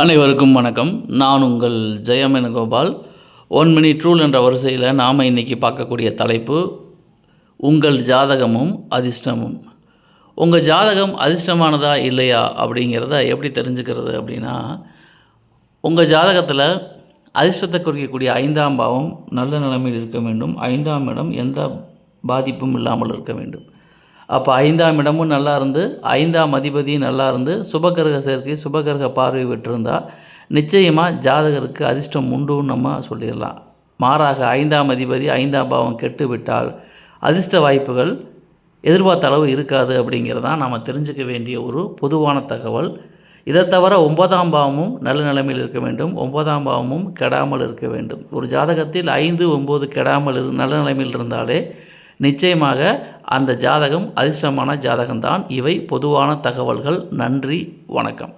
அனைவருக்கும் வணக்கம். நான் உங்கள் ஜெயமேன கோபால் ஒன் மினிட் ரூல் என்ற வரிசையில் நாம் இன்றைக்கி பார்க்கக்கூடிய தலைப்பு உங்கள் ஜாதகமும் அதிர்ஷ்டமும். உங்கள் ஜாதகம் அதிர்ஷ்டமானதா இல்லையா அப்படிங்கிறத எப்படி தெரிஞ்சுக்கிறது அப்படின்னா உங்கள் ஜாதகத்தில் அதிர்ஷ்டத்தை குறிக்கக்கூடிய ஐந்தாம் பாவம் நல்ல நிலைமையில் இருக்க வேண்டும். ஐந்தாம் இடம் எந்த பாதிப்பும் இல்லாமல் இருக்க வேண்டும். அப்போ ஐந்தாம் இடமும் நல்லா இருந்து ஐந்தாம் அதிபதியும் நல்லா இருந்து சுபகிரக சேர்க்கை சுபகிரக பார்வை விட்டுருந்தால் நிச்சயமாக ஜாதகருக்கு அதிர்ஷ்டம் உண்டுன்னு நம்ம சொல்லிடலாம். மாறாக ஐந்தாம் அதிபதி ஐந்தாம் பாவம் கெட்டு விட்டால் அதிர்ஷ்ட வாய்ப்புகள் எதிர்பார்த்த அளவு இருக்காது அப்படிங்கிறதான் நாம் தெரிஞ்சுக்க வேண்டிய ஒரு பொதுவான தகவல். இதை தவிர ஒன்பதாம் பாவமும் நல்ல நிலைமையில் இருக்க வேண்டும். ஒன்பதாம் பாவமும் கெடாமல் இருக்க வேண்டும். ஒரு ஜாதகத்தில் ஐந்து ஒம்பது கெடாமல் இரு நல்ல நிலைமையில் இருந்தாலே நிச்சயமாக அந்த ஜாதகம் அதிர்ஷ்டமான ஜாதகம்தான். இவை பொதுவான தகவல்கள். நன்றி. வணக்கம்.